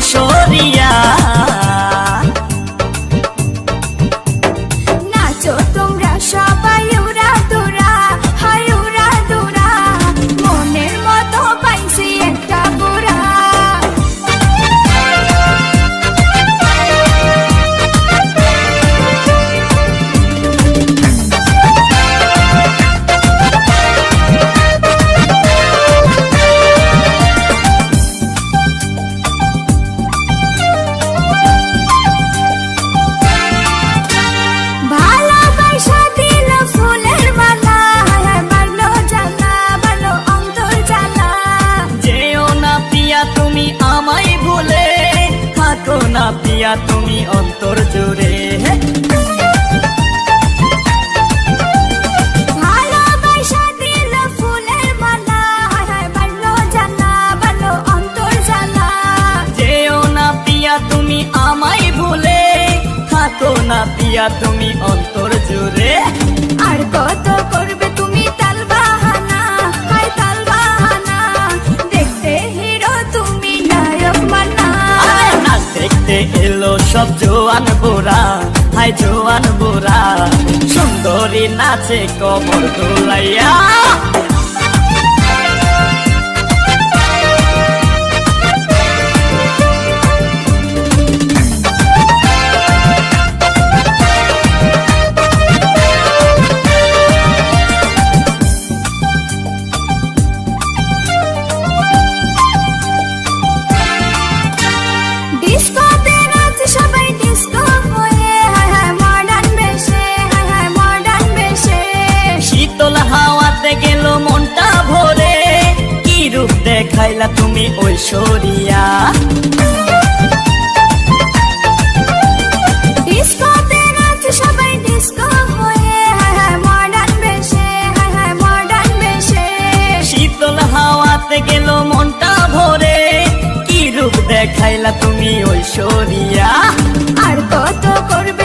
তুমি না পিয়া তুমি অন্তর জুড়ে। তুমি আমায় ভুলে থাকো না পিয়া তুমি অন্তর এলো সব জোয়ান বোরা হাই জোয়ান বোরা। সুন্দরী নাচে কমর দোলাইয়া। শীতল গেল মনটা ভরে। কি রূপ দেখাইলা তুমি ঐশ্বরিয়া সবাই ডিস্কো মডার্ন বেশে হায় মডার্ন বেশে। শীতল হাওয়াতে গেল মনটা ভরে। কি রূপ দেখাইলা তুমি ঐশ্বরিয়া আর কত করবে